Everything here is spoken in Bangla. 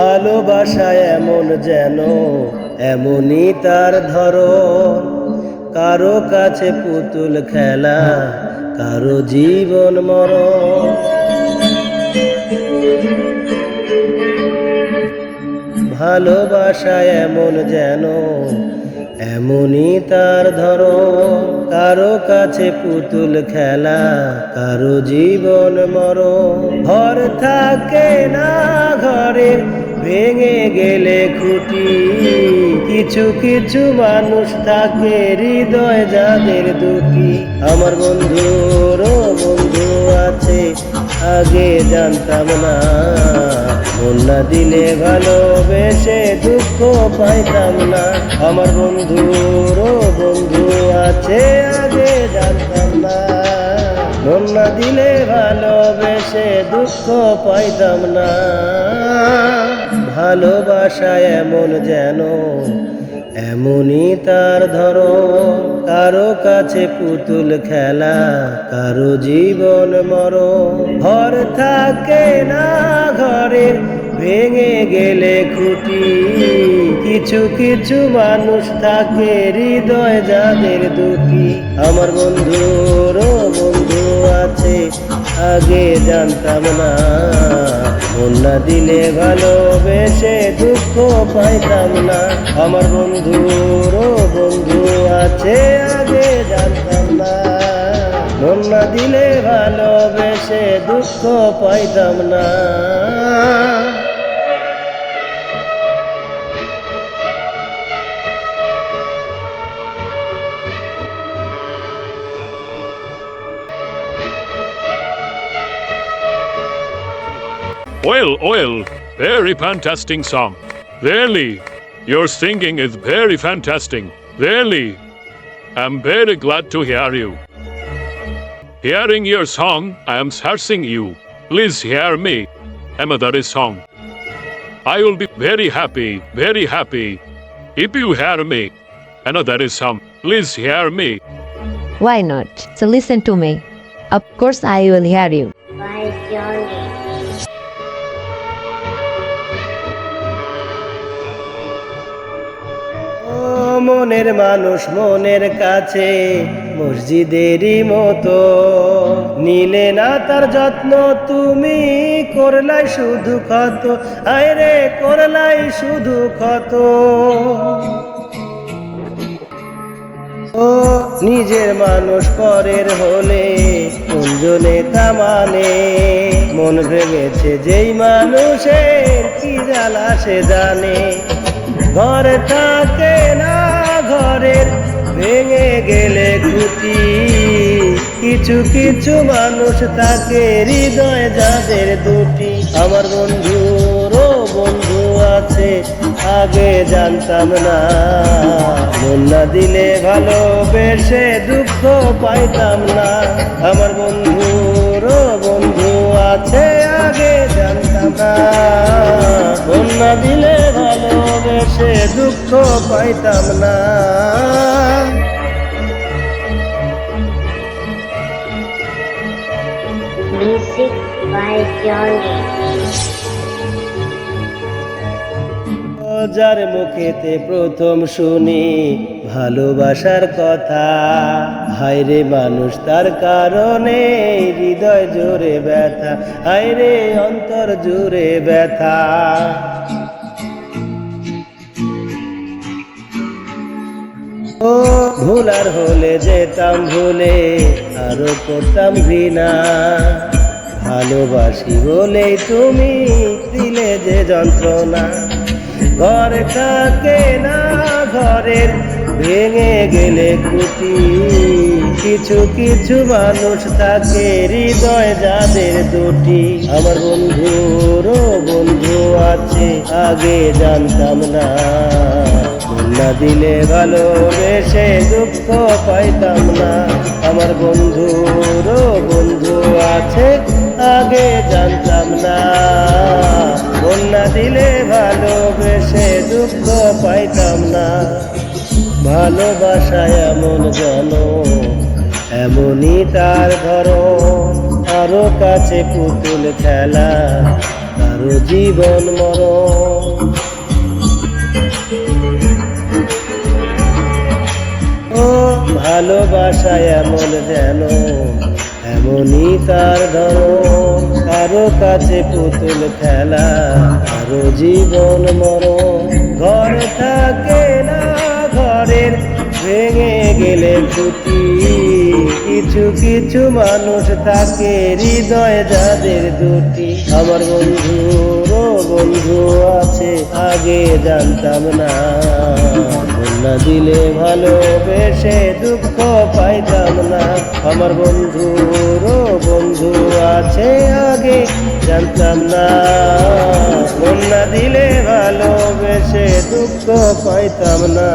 ভালোবাসা এমন যেন, এমনই তার ধরন। কারও কাছে পুতুল খেলা, কারও জীবন মরণ। ভালোবাসা এমন যেন, এমনই তার ধরন। কারও কাছে পুতুল খেলা, কারও জীবন মরণ। ঘর থাকে না ঘরে ভেঙে গেলে খুঁটি। কিছু কিছু মানুষ থাকে হৃদয় যাদের দুটি। আমার বন্ধুরও বন্ধু আছে, আগে জানতাম না। না দিলে ভালোবেসে দুঃখ পাইতাম না। আমার বন্ধুরও বন্ধু আছে, আগে জানতাম না। না দিলে ভালোবেসে দুঃখ পাইতাম না। ভালোবাসা এমন যেন, এমনই তার ধরন। কারও কাছে পুতুল খেলা, কারও জীবন মরণ। ঘর থাকে না ঘরে, ভেঙে গেলে খুঁটি। কিছু কিছু মানুষ থাকে হৃদয় যাদের দুটি। আমার বন্ধুরও বন্ধু আছে আগে জানতাম না। না দিলে ভালোবেসে দুঃখ পাইতাম না। আমার বন্ধুরও বন্ধু আছে, আগে জানতাম না। না দিলে ভালোবেসে দুঃখ পাইতাম না। Well, oil. very fantastic song. Really, your singing is very fantastic. Really, I'm very glad to hear you. Hearing your song, I am searching you. Please hear me. Another song. I will be very happy, very happy if you hear me. Another song. Please hear me. Why not? So listen to me. Of course, I will hear you. By Johnny. মনের মানুষ মনের কাছে, মসজিদেরই মতো। নিলে না তার যত্ন, তুমি করলাই শুধু ক্ষত। আরে করলাই শুধু ক্ষত। ও নিজের মানুষ পরের হলে, কুঞ্জনে তা মানে মন ভেঙেছে যেই মানুষের কি জ্বালা সে জানে। ঘর থাকে না ঘরের ভেঙে গেলে খুঁটি। কিছু কিছু মানুষ তাকে হৃদয় যাদের দুটি। আমার বন্ধুরও বন্ধু আছে, আগে জানতাম না। মন দিলে ভালোবেসে দুঃখ পাইতাম না। আমার বন্ধুরও বন্ধু আছে, আগে জানতাম না। মন না দিলে ভালোবেসে দুঃখ পাইতাম না। Music by Johnny. যার মুখেতে প্রথম শুনি ভালোবাসার কথা। হায়রে মানুষ তার কারণে হৃদয় জোরে ব্যথা। হায়রে অন্তর জুড়ে ব্যথা। ও ভুলার হলে যেতাম ভুলে, আরও করতাম ঘৃণা। ভালোবাসি বলে তুমি দিলে যে যন্ত্রণা। ঘর থাকে না ঘরের, ভেঙে গেলে খুঁটি। কিছু কিছু মানুষ থাকে হৃদয় যাদের দুটি। আমার বন্ধুরও বন্ধু আছে, আগে জানতাম না। না দিলে ভালোবেসে দুঃখ পাইতাম না। আমার বন্ধুরও বন্ধু আছে, আগে জানতাম না। না দিলে ভালোবেসে দুঃখ পাইতাম না। ভালোবাসা এমন যেন, এমনই তার ধরন। কারও কাছে পুতুল খেলা কারও জীবন মরণ। ভালোবাসা এমন যেন, এমনই তার ধরন। কারও কাছে পুতুল খেলা, কারও জীবন মরণ। ঘর থাকে না, ঘরের ভেঙে গেলে খুঁটি কিছু কিছু মানুষ থাকে হৃদয় যাদের দুটি। আমার বন্ধুরও বন্ধু আছে, আগে জানতাম না। না দিলে ভালোবেসে দুঃখ পাইতাম না। আমার বন্ধুরও বন্ধু আছে আগে, জানতাম না। মন না দিলে ভালোবেসে দুঃখ পাইতাম না।